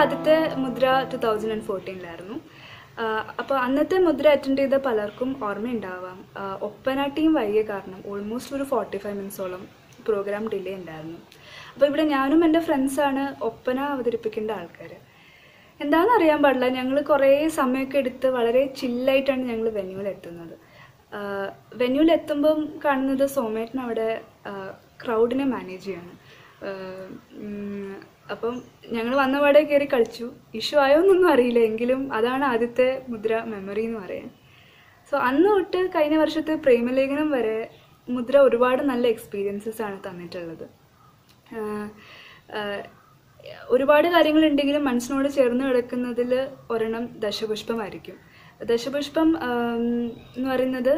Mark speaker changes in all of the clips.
Speaker 1: ആദ്യത്തെ മുദ്ര two thousand and ഫോർട്ടീനിലായിരുന്നു അപ്പോൾ അന്നത്തെ മുദ്ര അറ്റൻഡ് ചെയ്ത പലർക്കും ഓർമ്മയുണ്ടാവാം. ഒപ്പനാട്ടിയും ഒപ്പന ടീം വൈകിയ കാരണം ഓൾമോസ്റ്റ് ഒരു ഫോർട്ടി ഫൈവ് മിനിറ്റ്സോളം പ്രോഗ്രാം ഡിലേ ഉണ്ടായിരുന്നു. അപ്പോൾ ഇവിടെ ഞാനും എന്റെ ഫ്രണ്ട്സാണ് ഒപ്പന അവതരിപ്പിക്കേണ്ട ആൾക്കാർ എന്താണെന്ന് അറിയാൻ പാടില്ല. ഞങ്ങൾ കുറേ സമയമൊക്കെ എടുത്ത് വളരെ ചില്ലായിട്ടാണ് ഞങ്ങൾ വെന്യൂവിൽ എത്തുമ്പം കാണുന്നത് സോമേറ്റിന് അവിടെ ക്രൗഡിനെ മാനേജ് ചെയ്യാണ്. അപ്പം ഞങ്ങൾ വന്ന പാടെ കയറി കളിച്ചു. ഇഷ്യൂ ആയോ എന്നൊന്നും അറിയില്ല. എങ്കിലും അതാണ് ആദ്യത്തെ മുദ്ര മെമ്മറി എന്ന് പറയാൻ. സോ അന്ന് തൊട്ട് കഴിഞ്ഞ വർഷത്തെ പ്രേമലേഖനം വരെ മുദ്ര ഒരുപാട് നല്ല എക്സ്പീരിയൻസസ് ആണ് തന്നിട്ടുള്ളത്. ഒരുപാട് കാര്യങ്ങളുണ്ടെങ്കിലും മനസ്സിനോട് ചേർന്ന് കിടക്കുന്നതിൽ ഒരെണ്ണം ദശപുഷ്പമായിരിക്കും. ദശപുഷ്പം എന്ന് പറയുന്നത്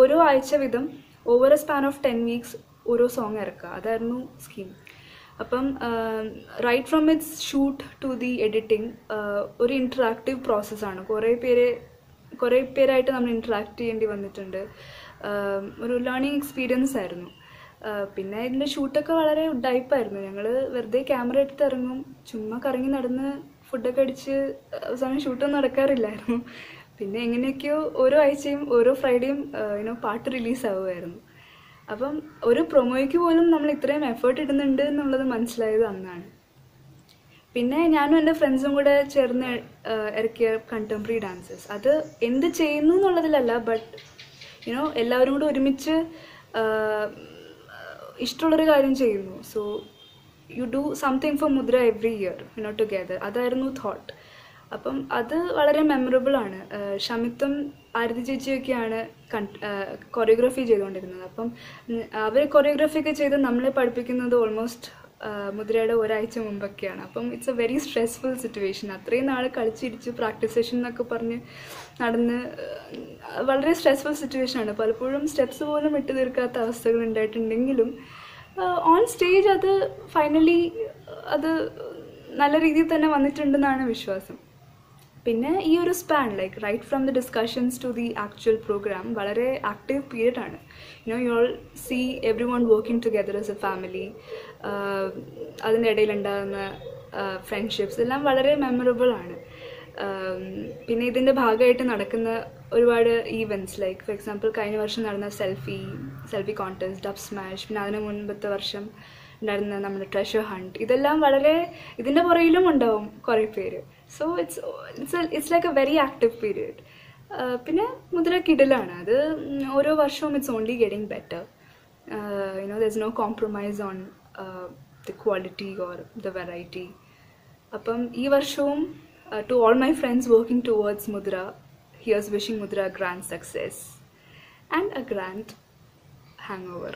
Speaker 1: ഓരോ ആഴ്ച വീതം over a span of ten weeks ഓരോ സോങ് ഇറക്കുക. അതായിരുന്നു സ്കീം അപ്പം right from its shoot to the editing ഒരു ഇൻട്രാക്റ്റീവ് പ്രോസസ്സാണ് കുറേ പേരെ കുറേ പേരായിട്ട് നമ്മൾ ഇൻട്രാക്ട് ചെയ്യേണ്ടി വന്നിട്ടുണ്ട്. ഒരു ലേണിംഗ് എക്സ്പീരിയൻസ് ആയിരുന്നു. പിന്നെ ഇതിന്റെ ഷൂട്ടൊക്കെ വളരെ ഉഡായിപ്പായിരുന്നു ഞങ്ങൾ വെറുതെ ക്യാമറ എടുത്ത് ഇറങ്ങും. ചുമ്മാ കറങ്ങി നടന്ന് ഫുഡൊക്കെ അടിച്ച് അവസാനം ഷൂട്ടൊന്നും നടക്കാറില്ലായിരുന്നു. പിന്നെ എങ്ങനെയൊക്കെയോ ഓരോ ആഴ്ചയും ഓരോ ഫ്രൈഡേയും ഇനോ പാട്ട് റിലീസ് ആവുമായിരുന്നു. അപ്പം ഒരു പ്രൊമോയ്ക്ക് പോലും നമ്മൾ ഇത്രയും എഫേർട്ട് ഇടുന്നുണ്ട് എന്നുള്ളത് മനസ്സിലായത് അന്നാണ്. പിന്നെ ഞാനും എന്റെ ഫ്രണ്ട്സും കൂടെ ചേർന്ന് ഇറക്കിയ കണ്ടംപററി ഡാൻസസ് അത് എന്ത് ചെയ്യുന്നു എന്നുള്ളതിലല്ല ബട്ട് യുനോ എല്ലാവരും കൂടെ ഒരുമിച്ച് ഇഷ്ടമുള്ളൊരു കാര്യം ചെയ്യുന്നു. So you do something for Mudra every year you you know together അതായിരുന്നു തോട്ട് അപ്പം അത് വളരെ മെമ്മറബിൾ ആണ്. ഷമിത്തും ആരതി ചേച്ചിയൊക്കെയാണ് കൊറിയോഗ്രാഫി ചെയ്തുകൊണ്ടിരുന്നത്. അപ്പം അവർ കൊറിയോഗ്രാഫി ഒക്കെ ചെയ്ത് നമ്മളെ പഠിപ്പിക്കുന്നത് ഓൾമോസ്റ്റ് മുദ്രയുടെ ഒരാഴ്ച മുമ്പൊക്കെയാണ്. അപ്പം it's a very stressful situation അത്രയും നാൾ കളിച്ചിരിച്ച് പ്രാക്ടീസ് സെഷൻ എന്നൊക്കെ പറഞ്ഞ് നടന്ന് വളരെ സ്ട്രെസ്ഫുൾ സിറ്റുവേഷൻ ആണ്. പലപ്പോഴും സ്റ്റെപ്സ് പോലും വിട്ടു തീർക്കാത്ത അവസ്ഥകൾ ഉണ്ടായിട്ടുണ്ടെങ്കിലും ഓൺ സ്റ്റേജ് അത് ഫൈനലി അത് നല്ല രീതിയിൽ തന്നെ വന്നിട്ടുണ്ടെന്നാണ് വിശ്വാസം. പിന്നെ ഈ ഒരു span like right from the discussions to the actual programme വളരെ ആക്റ്റീവ് പീരീഡ് ആണ്. You know you all see everyone working together as a family അതിന്റെ ഇടയിലുണ്ടാകുന്ന ഫ്രണ്ട്ഷിപ്സ് എല്ലാം വളരെ മെമ്മറബിൾ ആണ്. പിന്നെ ഇതിന്റെ ഭാഗമായിട്ട് നടക്കുന്ന ഒരുപാട് ഈവന്റ്സ് ലൈക്ക് ഫോർ എക്സാമ്പിൾ കഴിഞ്ഞ വർഷം നടന്ന selfie selfie contest Dubsmash പിന്നെ അതിന് മുൻപത്തെ വർഷം ഉണ്ടായിരുന്ന നമ്മുടെ ട്രഷർ ഹണ്ട് ഇതെല്ലാം വളരെ ഇതിന്റെ പുറയിലും ഉണ്ടാവും കുറേ പേര്. So it's it's it's like a very active period പിന്നെ മുദ്ര കിടലാണ്. അത് ഓരോ വർഷവും it's only getting better you know there is no compromise on the quality or the variety അപ്പം ഈ വർഷവും to all my friends working towards Mudra here's wishing Mudra grand success and a grand hangover